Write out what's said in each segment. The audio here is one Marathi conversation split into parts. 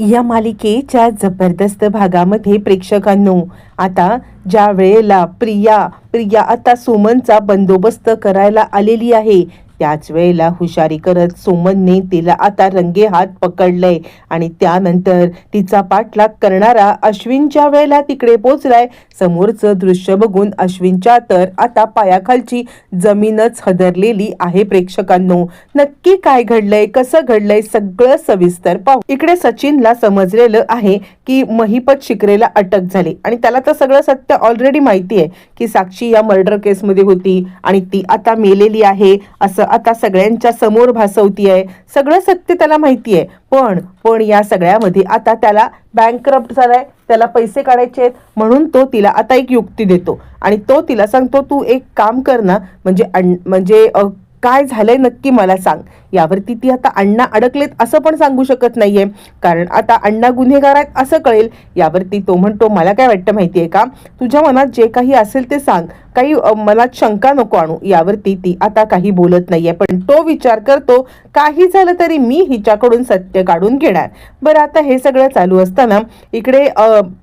या मालिकेच्या जबरदस्त भागामध्ये प्रेक्षकांनो आता ज्या वेळेला प्रिया प्रिया आता सुमनचा बंदोबस्त करायला आलेली आहे त्याच वेळेला हुशारी करत सुमनने तिला आता रंगे हात पकडलंय आणि त्यानंतर तिचा पाठलाग करणारा अश्विनच्या वेळेला तिकडे पोचलाय समोरचं दृश्य बघून अश्विनच्या तर आता पायाखालची जमीनच हदरलेली आहे प्रेक्षकांनो. नक्की काय घडलंय कसं घडलंय सगळं सविस्तर पाहू. इकडे सचिनला समजलेलं आहे की महिपत शिकरेला अटक झाली आणि त्याला तर सगळं सत्य ऑलरेडी माहिती आहे की साक्षी या मर्डर केसमध्ये होती आणि ती आता मेलेली आहे असं आता सगळ्यांच्या समोर भासवती आहे सगळं सत्य त्याला माहिती आहे पण पण या सगळ्यामध्ये आता त्याला बँकरप्ट झालाय. त्याला पैसे काढायचे आहेत. म्हणून तो तिला आता एक युक्ती देतो. आणि तो तिला सांगतो तू एक काम कर ना. म्हणजे म्हणजे काय झालंय नक्की मला सांग. यावरती ती आता अण्णा अडकलेत असं पण सांगू शकत नाहीये. कारण आता अण्णा गुन्हेगार आहेत असं कळेल यावरती तो म्हणतो मला काय वाटतं माहितीये का? तुझ्या मनात जे काही असेल ते सांग. काही मनात शंका नको आणू. यावरती ती आता काही बोलत नाहीये पण तो विचार करतो काही झालं तरी मी हिच्याकडून सत्य काढून घेणार. बरं आता हे सगळं चालू असताना इकडे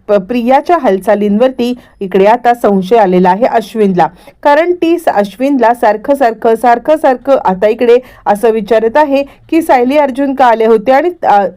प्रियाच्या हालचालींवरती इकडे आता संशय आलेला आहे अश्विनला. कारण ती अश्विनला सारखं सारखं सारखं सारखं आता इकडे असं विचार विचारत आहे की सायली अर्जुन का आले होते आणि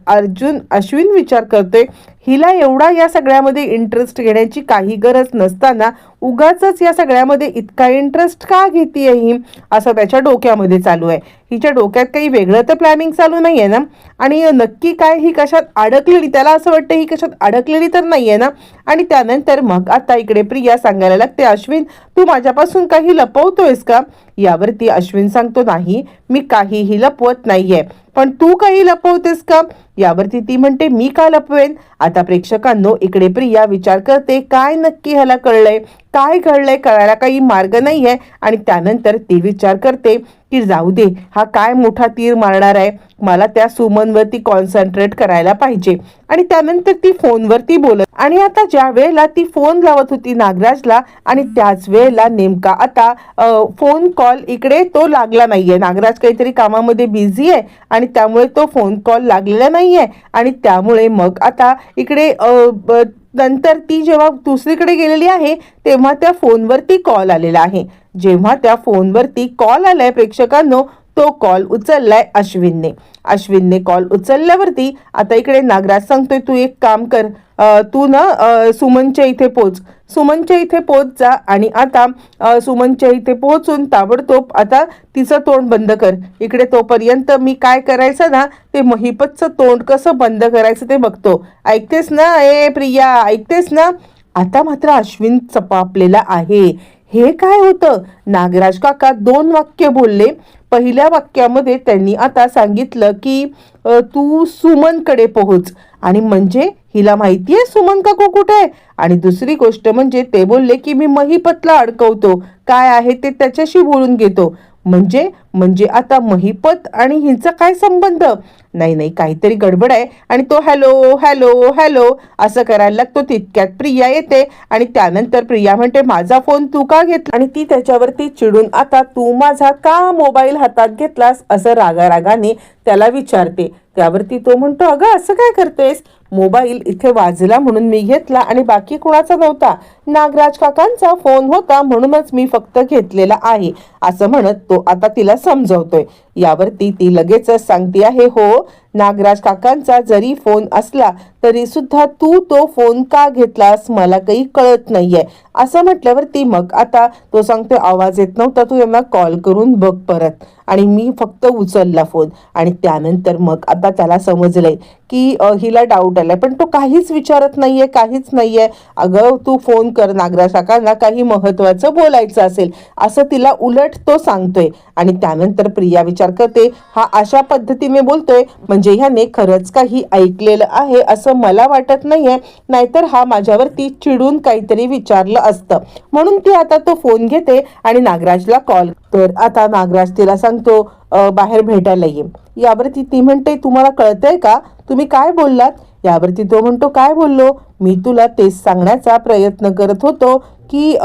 अर्जुन अश्विन विचार करतोय हिला एवढा या सगळ्यामध्ये इंटरेस्ट घेण्याची काही गरज नसताना उगाच या सगळ्यामध्ये इतका इंटरेस्ट का घेते ही? असं त्याच्या डोक्यामध्ये चालू आहे. हिच्या डोक्यात काही वेगळं तर प्लॅनिंग चालू नाही आहे ना? आणि नक्की काय ही कशात अडकलेली? त्याला असं वाटतं ही कशात अडकलेली तर नाही आहे ना? आणि त्यानंतर मग आता इकडे प्रिया सांगायला लागते अश्विन तू माझ्यापासून काही लपवतोयस का? यावरती अश्विन सांगतो नाही मी काहीही लपवत नाही आहे पण तू काही लपवतेस का? यावरती ती म्हणते मी का लपवेन? आता प्रेक्षकांनो इकडे प्रिया विचार करते काय नक्की ह्याला कळलंय? काय घडलंय? कळायला काही मार्ग नाहीये. आणि त्यानंतर ती विचार करते की जाऊ दे हा काय मोठा तीर मारणार आहे? मला त्या सुमनवरती कॉन्सन्ट्रेट करायला पाहिजे. आणि त्यानंतर ती फोनवरती बोलत आणि आता ज्या वेळेला ती फोन लावत होती नागराजला आणि त्याच वेळेला नेमका आता फोन कॉल इकडे तो लागला नाहीये. नागराज काहीतरी कामामध्ये बिझी आहे आणि त्यामुळे तो फोन कॉल लागलेला नाहीये. आणि त्यामुळे मग आता इकडे नंतर ती जेव्हा दुसरीकडे गेलेली आहे तेव्हा त्या फोनवरती कॉल आलेला आहे. जेव्हा त्या फोनवरती कॉल आलाय प्रेक्षकांनो तो कॉल उचललाय अश्विनने. अश्विनने कॉल उचलल्यावरती आता इकडे नागराज सांगतोय तू एक काम कर तू ना सुमनच्या इथे पोच. सुमनच्या इथे पोच जा आणि आता सुमनच्या इथे पोहोचून ताबडतोब आता तिचं तोंड बंद कर. इकडे तोपर्यंत मी काय करायचं ना ते महिपतचं तोंड कसं बंद करायचं ते बघतो. ऐकतेस ना? ए प्रिया ऐकतेस ना? आता मात्र अश्विन चपापलेला आहे. हे काय होतं? नागराज काका दोन वाक्य बोलले. पहिल्या वाक्यामध्ये त्यांनी आता सांगितलं की तू सुमनकडे पोहोच. आणि म्हणजे हिला माहितीये सुमन काकू कुठे आहे? आणि दुसरी गोष्ट म्हणजे ते बोलले की मी महिपतला अडकवतो. काय आहे ते त्याच्याशी बोलून घेतो. म्हणजे म्हणजे आता महिपत आणि हिचा काय संबंध? नाही नाही काहीतरी गडबड आहे. आणि तो हॅलो हॅलो हॅलो असं करायला लागतो. तितक्यात प्रिया येते आणि त्यानंतर प्रिया म्हणते माझा फोन तू का घेतला आणि ती त्याच्यावरती चिडून आता तू माझा का मोबाईल हातात घेतलास? असं रागारागाने त्याला विचारते. त्यावरती तो म्हणतो अगं असं काय करतेस? मोबाईल इथे वाजला म्हणून मी घेतला आणि बाकी कुणाचा नव्हता. नागराज काकांचा फोन होता म्हणूनच मी फक्त घेतलेला आहे असं म्हणत तो आता तिला समजवतोय. यावरती ती लगेचच सांगते आहे हो नागराज काकांचा जरी फोन असला तरी सुद्धा तू तो फोन का घेतलास मला काही कळत नाहीये. असं म्हटल्यावरती मग आता तो सांगतोय आवाज येत नव्हता तू यांना कॉल करून बघ परत. आणि मी फक्त उचलला फोन आणि त्यानंतर मग आता त्याला समजलंय की हिला डाऊट आलाय. पण तो काहीच विचारत नाहीये काहीच नाहीये. अगं तू फोन कर नागराज काकांना काही महत्वाचं बोलायचं असेल असं तिला उलट तो सांगतोय. आणि त्यानंतर प्रिया विचार करते हा अशा पद्धतीने बोलतोय म्हणजे ह्याने खरंच काही ऐकलेलं आहे असं मला वाटत नाहीये. नाहीतर हा माझ्यावरती चिडून काहीतरी विचारलं असतं. म्हणून ती आता तो फोन घेते आणि नागराजला कॉल तर आता नागराज तिला सांगतो बाहेर भेटायला ये यावरती ती म्हणते तुम्हाला कळतंय का? तुम्ही काय बोललात? यावरती तो म्हणतो काय बोललो? मी तुला तेच सांगण्याचा प्रयत्न करत होतो की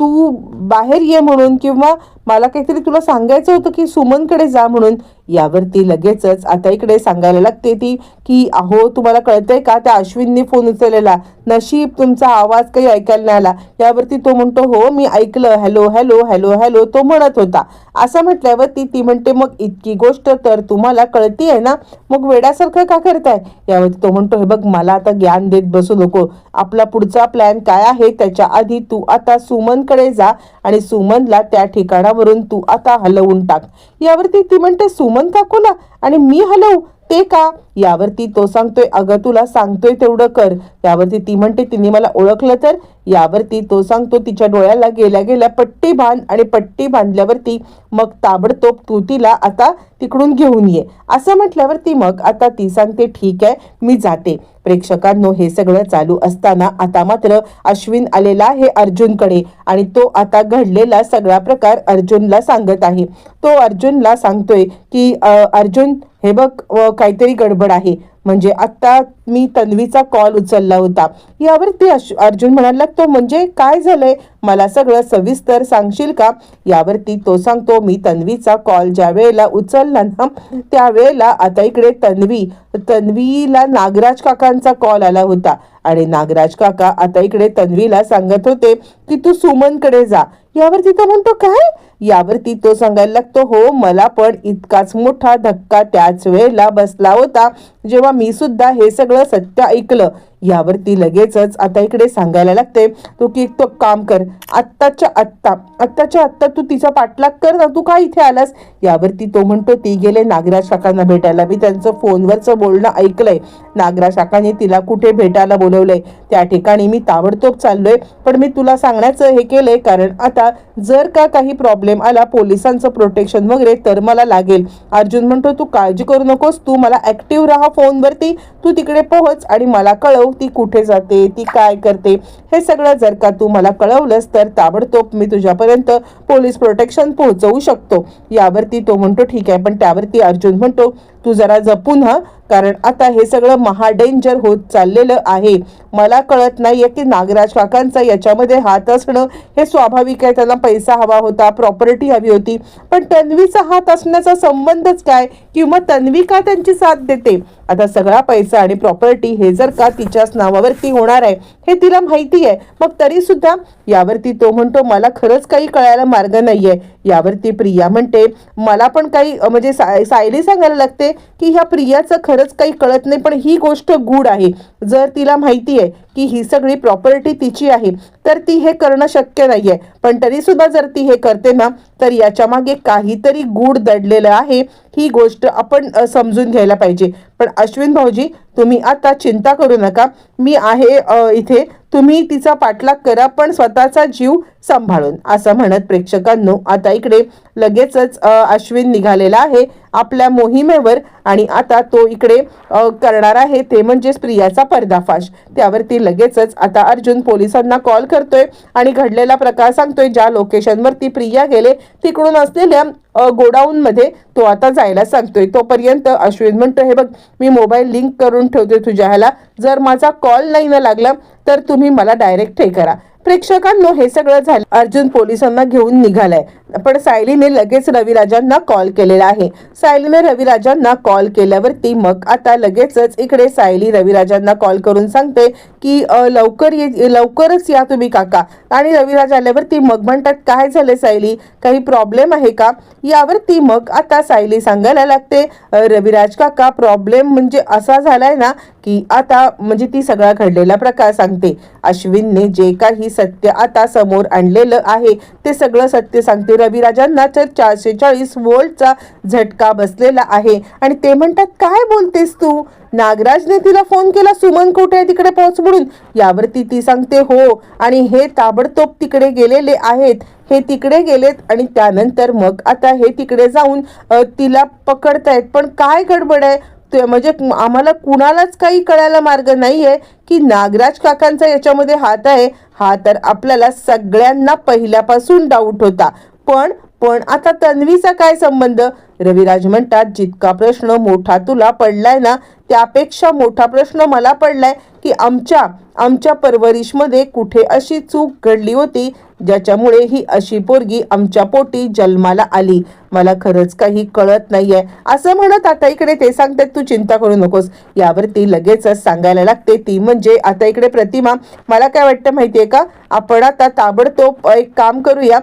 तू बाहेर ये म्हणून किंवा मला काहीतरी तुला सांगायचं होतं की सुमनकडे जा म्हणून. यावरती लगेचच आता इकडे सांगायला लागते ती की अहो तुम्हाला कळतंय का त्या अश्विनने फोन उचललेला? नशीब तुमचा आवाज काही ऐकायला नाही आला. यावरती तो म्हणतो हो मी ऐकलं. हॅलो हॅलो हॅलो हॅलो तो म्हणत होता. असं म्हटल्यावरती ती म्हणते मग इतकी गोष्ट तर तुम्हाला कळती आहे ना? मग वेड्यासारखं का करताय? यावरती तो म्हणतो हे बघ मला आता ज्ञान देत बसू नको. आपला पुढचा प्लॅन काय आहे त्याच्या आधी तू आता सुमनकडे जा आणि सुमनला त्या ठिकाणावरून तू आता हलवून टाक. यावरती ती म्हणते सुमन काकूला आणि मी हलवू? ते का? यावरती तो सांगतोय अगं तुला सांगतोय तेवढं कर. यावरती ती म्हणते तिने मला ओळखलं तर? यावरती तो सांगतो तिच्या डोळ्याला गेल्या गेल्या पट्टी बांध आणि पट्टी बांधल्यावरती मग ताबडतोब तू तिला आता तिकडून घेऊन ये. असं म्हटल्यावरती मग आता ती सांगते ठीक आहे मी जाते. प्रेक्षकांनो हे सगळं चालू असताना आता मात्र अश्विन आलेला आहे अर्जुनकडे आणि तो आता घडलेला सगळा प्रकार अर्जुनला सांगत आहे. तो अर्जुनला सांगतोय की अर्जुन हे बघ काहीतरी गडबड आहे. म्हणजे आता मी तन्वीचा कॉल उचलला होता. यावरती अर्जुन म्हणाला तो म्हणजे काय झालंय? मला सगळं सविस्तर सांगशील का? यावरती तो सांगतो मी तन्वीचा कॉल ज्या वेळेला उचलला ना त्यावेळेला आता इकडे तन्वी तन्वीला नागराज काकांचा कॉल आला होता. आणि नागराज काका आता इकडे तन्वीला सांगत होते की तू सुमनकडे जा. यावरती तो म्हणतो काय? यावरती तो सांगायला लागतो हो मला पण इतकाच मोठा धक्का त्याच वेळेला बसला होता जेव्हा मी सुद्धा हे सगळं सत्य ऐकलं. यावरती लगेचच आता इकडे सांगायला लागते तू की तो काम कर. आत्ताच्या आत्ता आत्ताच्या आत्ता तू तिचा पाठलाग कर ना. तू का इथे आलास? यावरती तो म्हणतो ती गेले नागराज काकांना भेटायला. मी त्यांचं फोनवरचं बोलणं ऐकलंय. नागराज काकांनी तिला कुठे भेटायला बोलवलंय? त्या ठिकाणी मी ताबडतोब चाललोय. पण मी तुला सांगण्याचं हे केलंय कारण आता जर का काही प्रॉब्लेम आला पोलिसांचं प्रोटेक्शन वगैरे तर मला लागेल. अर्जुन म्हणतो तू काळजी करू नकोस तू मला ॲक्टिव्ह राहा फोनवरती तू तिकडे पोहोच आणि मला कळव ती कुठे जाते ती काय करते. हे सगळं जर का तू मला कळवलंस तर ताबडतोब मी तुझ्यापर्यंत पोलीस प्रोटेक्शन पोहोचवू शकतो. यावरती तो म्हणतो ठीक आहे. पण त्यावरती अर्जुन म्हणतो तू जरा जपून हा कारण आता हे सगळं महाडेंजर होत चाललेलं आहे. मला कळत नाहीये की नागराज काकांचा याच्यामध्ये हात असणं हे स्वाभाविक आहे. त्यांना पैसा हवा होता प्रॉपर्टी हवी होती. पण तन्वीचा हात असण्याचा संबंधच काय? किंवा तन्वी का त्यांची साथ देते? आता सगळा पैसा आणि प्रॉपर्टी हे जर का तिच्याच नावावरती होणार आहे हे तिला माहिती आहे. मग तरी सुद्धा यावरती तो म्हणतो मला खरंच काही कळायला मार्ग नाहीये. यावरती प्रिया म्हणते मला पण काही म्हणजे साय सायली सांगायला लागते की ह्या प्रियाचं खरंच काही कळत नाही पण ही गोष्ट गूढ आहे. जर तिला माहिती आहे की ही सगळी प्रॉपर्टी तिची आहे तर ती हे करणं शक्य नाही आहे पण तरीसुद्धा जर ती हे करते ना तर याच्या मागे काहीतरी गूढ दडलेलं आहे. ही गोष्ट आपण समजून घ्यायला पाहिजे. पण अश्विन भाऊजी तुम्ही आता चिंता करू नका. मी आहे इथे. तुम्ही तिचा पाठलाग करा पण स्वतःचा जीव सांभाळून. असं म्हणत प्रेक्षकांनो आता इकडे लगेचच अश्विन निघालेला आहे. आपल्या मोहिमेवर आणि आता तो इकडे करणार आहे ते म्हणजेच प्रियाचा पर्दाफाश. त्यावरती लगेचच आता अर्जुन पोलिसांना कॉल करतोय आणि घडलेला प्रकार सांगतोय ज्या लोकेशनवरती प्रिया गेले तिकडून असलेल्या गोडाऊन मध्ये तो आता जायला सांगतोय. तोपर्यंत अश्विन म्हणतो हे बघ मी मोबाईल लिंक करून ठेवतोय तुझ्या ह्याला जर माझा कॉल नाही ना लागला तर तुम्ही मला डायरेक्ट हे करा. प्रेक्षकांनो हे सगळं झालं. अर्जुन पोलिसांना घेऊन निघालाय. पण सायलीने लगेच रविराजांना कॉल केलेला आहे. सायलीने रविराजांना कॉल कॉल केल्यावरती मग आता लगेचच इकडे सायली रविराजांना कॉल करून सांगते की लवकर ये लवकरच या तुम्ही काका. आणि रविराज आल्यावरती मग म्हणतात काय झाले सायली? काही प्रॉब्लेम आहे का? यावरती मग आता सायली सांगायला लागते रविराज काका प्रॉब्लेम म्हणजे असा झालाय ना की आता म्हणजे ती सगळा घडलेला प्रकार सांगते. अश्विनने जे काही सत्य आता समोर आणलेलं आहे ते सगळं सत्य सांगते. रविराजांना तर चारशे चाळीस वोल्टचा झटका बसलेला आहे. आणि ते म्हणतात काय बोलतेस तू? नागराजने तिला फोन केला सुमन कुठे आहे तिकडे पोहोच म्हणून? यावरती ती सांगते हो आणि हे ताबडतोब तिकडे गेलेले आहेत. हे तिकडे गेलेत आणि त्यानंतर मग आता हे तिकडे जाऊन तिला पकडतायत. पण काय गडबड आहे? ते म्हणजे आम्हाला कुणालाच काही कळायला मार्ग नाही आहे की नागराज काकांचा याच्यामध्ये हात आहे. हा तर आपल्याला सगळ्यांना पहिल्यापासून डाऊट होता. पण पण आता तन्वीचा काय संबंध? रविराज म्हणतात जितका प्रश्न मोठा तुला पडलाय ना त्यापेक्षा मोठा प्रश्न मला पडलाय की आमच्या आमच्या परवरिशमध्ये कुठे अशी चूक घडली होती ज्याच्यामुळे ही अशी पोरगी आमच्या पोटी जन्माला आली. मला खरंच काही कळत नाहीये. असं म्हणत आता इकडे ते सांगतात तू चिंता करू नकोस. यावरती लगेचच सांगायला लागते ती म्हणजे आता इकडे प्रतिमा मला काय वाटतं माहितीये का? आपण आता ताबडतोब एक काम करूया.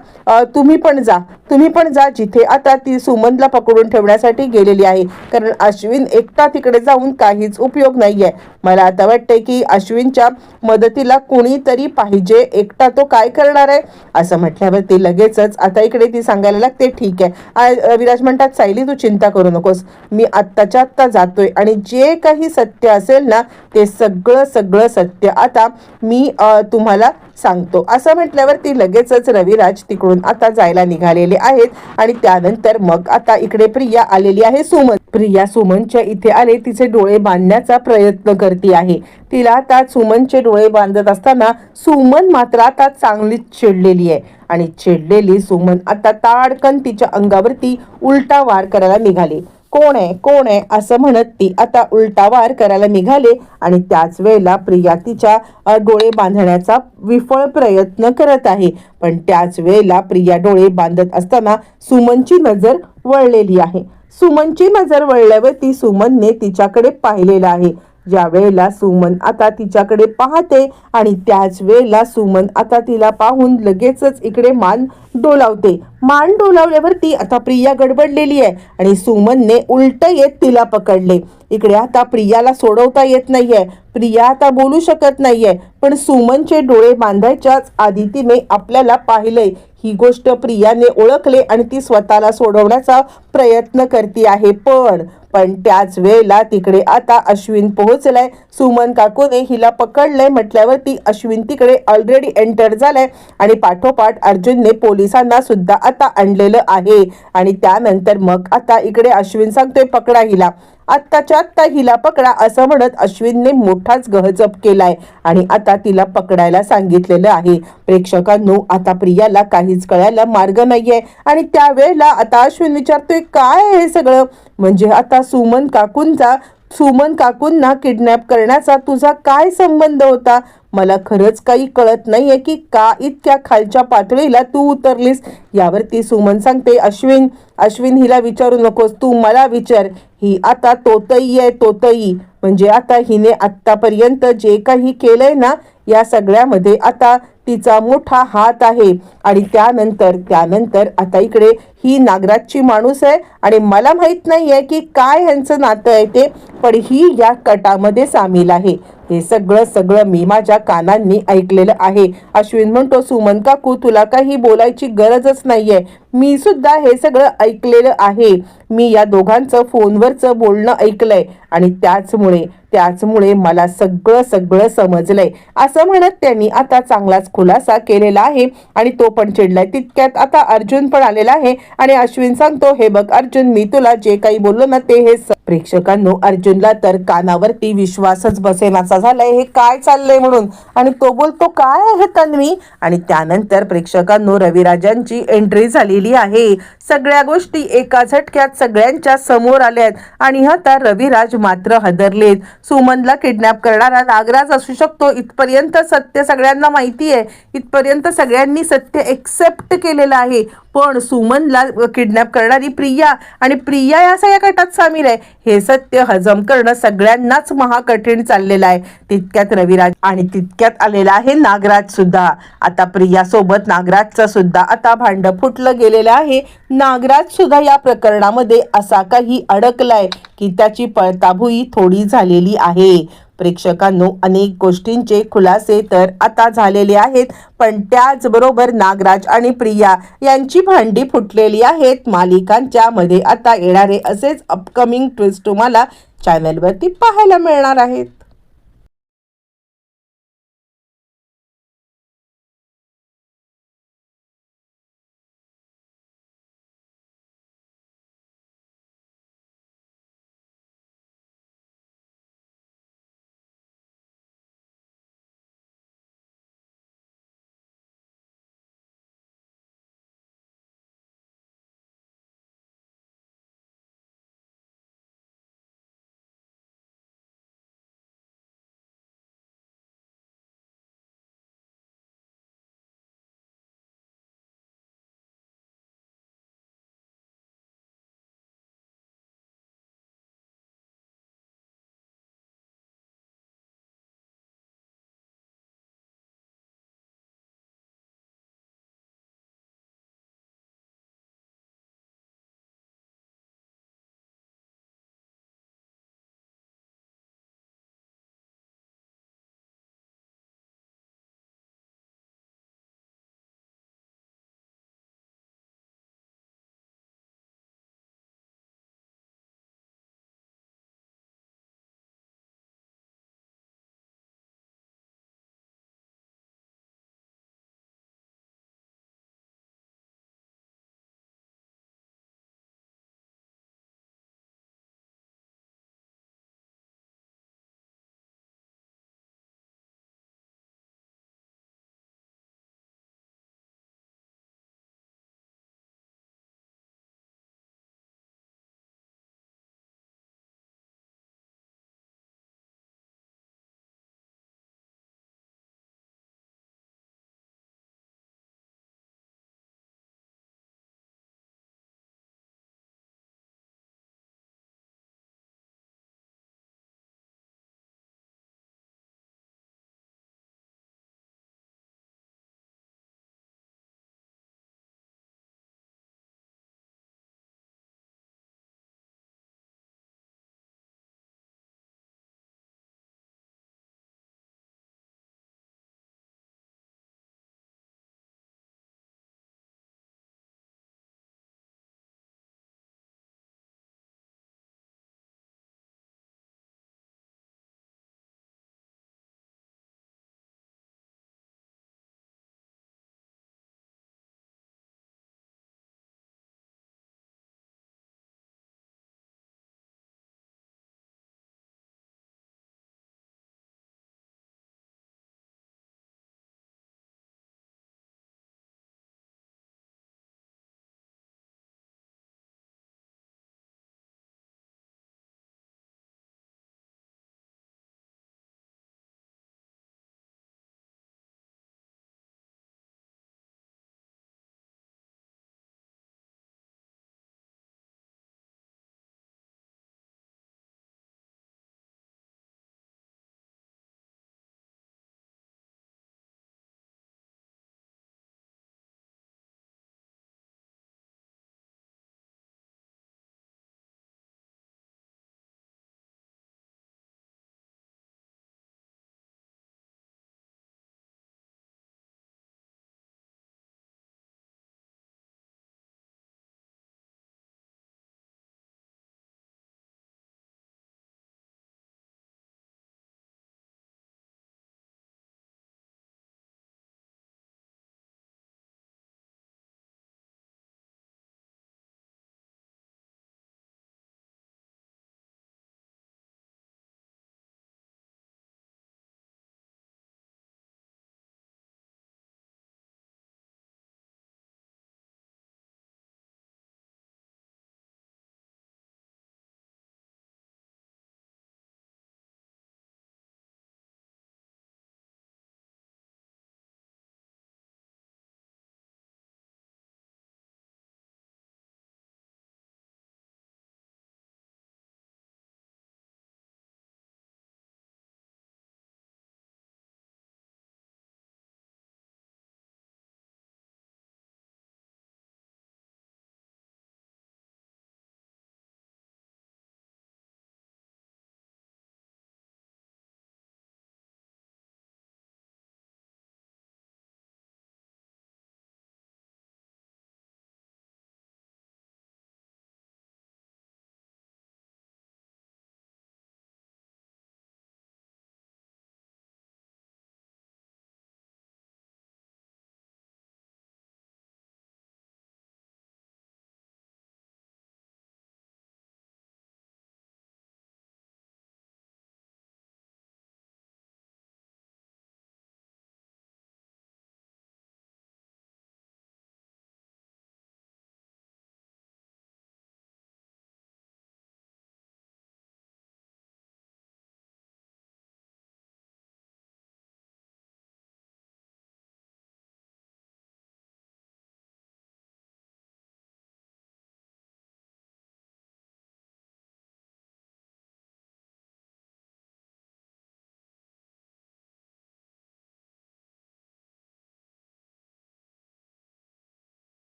तुम्ही पण जा. तुम्ही पण जा जिथे आता ती सुमनला पकडून ठेवण्यासाठी गेलेली आहे. कारण अश्विन एकटा तिकडे जाऊन काहीच उपयोग नाहीये. मला आता वाटतंय की अश्विनच्या मदतीला कोणीतरी पाहिजे. एकटा तो काय करणार आहे? असं म्हटल्यावर ती लगेचच आता इकडे ती सांगायला लागते ठीक आहे. विराज म्हणतात सायली तू चिंता करू नकोस. मी आत्ताच्या आत्ता जातोय आणि जे काही सत्य असेल ना ते सगळं सगळं सत्य. आता मी तुम्हाला सांगतो. असं म्हटल्यावर ती लगेचच रविराज तिकडून आता जायला निघालेले आहेत आणि त्यानंतर मग आता इकडे प्रिया आलेली आहे सुमन. प्रिया सुमनच्या इथे आले तिचे डोळे बांधण्याचा प्रयत्न करते आहे. तिला आता सुमनचे डोळे बांधत असताना सुमन मात्र आता चांगलीच चिडलेली आहे. आणि चिडलेली सुमन आता ताडकन तिच्या अंगावरती उलटा वार करायला निघाली. कोण आहे? कोण आहे? असं म्हणत ती आता उलटा वार करायला निघाले आणि त्याच वेळेला प्रिया तिच्या डोळे बांधण्याचा विफळ प्रयत्न करत आहे. पण त्याच वेळेला प्रिया डोळे बांधत असताना सुमनची नजर वळलेली आहे. सुमनची नजर वळल्यावरती सुमनने तिच्याकडे पाहिलेलं आहे. ज्या वेळेला सुमन आता तिच्याकडे पाहते आणि त्याच वेळेला सुमन आता तिला पाहून लगेचच इकडे मान डोलावते. मान डोलावल्यावरती आता प्रिया गडबडलेली आहे आणि सुमनने उलट येत तिला पकडले. इकडे आता प्रियाला सोडवता येत नाहीये. प्रिया आता बोलू शकत नाहीये. पण सुमनचे डोळे बांधायच्याच आधी तिने आपल्याला पाहिलंय. ही गोष्ट प्रियाने ओळखले आणि ती स्वतःला सोडवण्याचा प्रयत्न करते आहे पण पण त्याच वेळेला तिकडे आता अश्विन पोहोचलाय. सुमन काकूने हिला पकडलंय म्हटल्यावरती अश्विन तिकडे ऑलरेडी एंटर झालाय आणि पाठोपाठ अर्जुनने पोलिसांना सुद्धा आता आणलेलं आहे. आणि त्यानंतर मग आता इकडे अश्विन सांगतोय पकडा हिला. आत्ताच्या आत्ता हिला पकडा असं म्हणत अश्विनने मोठाच गहजप केलाय. आणि आता तिला पकडायला सांगितलेलं आहे. प्रेक्षकांनो आता प्रियाला काहीच कळायला मार्ग नाहीये. आणि त्यावेळेला आता अश्विन विचारतोय काय आहे हे सगळं? म्हणजे आता सुमन काकूंचा सुमन काकूंना किडनॅप करण्याचा तुझा काय संबंध होता? मला खरंच काही कळत नाहीये की का इतक्या खालच्या पातळीला तू उतरलीस? यावरती सुमन सांगते अश्विन अश्विन हिला विचारू नकोस तू मला विचार. ही आता तोतई आहे तोतई. म्हणजे आता हिने आत्तापर्यंत जे काही केलंय ना या सगळ्यामध्ये आता तिचा मोठा हात आहे. आणि त्यानंतर त्यानंतर आता इकडे ही नागराजची माणूस आहे. आणि मला माहीत नाही आहे की काय ह्यांचं नातं आहे ते पण ही या कटामध्ये सामील आहे. हे सगळं सगळं मी माझ्या कानांनी ऐकलेलं आहे. अश्विन म्हणतो सुमन काकू तुला काही बोलायची गरजच नाही आहे मी सुद्धा हे सगळं ऐकलेलं आहे. मी या दोघांचं फोनवरचं बोलणं ऐकलंय आणि त्याचमुळे त्याचमुळे मला सगळं सगळं समजलंय. असं म्हणत त्यांनी आता चांगलाच खुलासा केलेला आहे आणि तो पण चिडलाय. तितक्यात आता अर्जुन पण आलेला आहे आणि अश्विन सांगतो हे बघ अर्जुन मी तुला जे काही बोललो ना ते हे प्रेक्षकांनो अर्जुनला तर कानावरती विश्वासच बसेनाचा झालाय. हे काय चाललंय म्हणून? आणि तो बोलतो काय आहे तन्वी? आणि त्यानंतर प्रेक्षकांनो रविराजांची एंट्री झाली. केली आहे. सगळ्या गोष्टी एका झटक्यात सगळ्यांच्या समोर आल्यात आणि आता रविराज मात्र हदरलेत. सुमनला किडनॅप करणारा नागराज असू शकतो. इथपर्यंत सत्य सगळ्यांना माहिती आहे इथपर्यंत सगळ्यांनी सत्य एक्सेप्ट केलेलं आहे. पण सुमनला किडनॅप करणारी प्रिया आणि प्रिया या सगळ्या गटात सामील आहे. हे सत्य हजम करणं सगळ्यांनाच महाकठीण चाललेलं आहे. तितक्यात रविराज आणि तितक्यात आलेला आहे नागराज सुद्धा. आता प्रिया सोबत नागराजचं सुद्धा आता भांड फुटलं गेलेलं आहे. नागराज सुद्धा या प्रकरणामध्ये असा काही अडकलाय की त्याची पळताभुई थोडी झालेली आहे. प्रेक्षकांनो अनेक गोष्टींचे खुलासे तर आता झालेले आहेत पण त्याचबरोबर नागराज आणि प्रिया यांची भांडी फुटलेली आहेत. मालिकांच्या मध्ये आता येणारे असेच अपकमिंग ट्विस्ट तुम्हाला चॅनलवरती पाहायला मिळणार आहेत.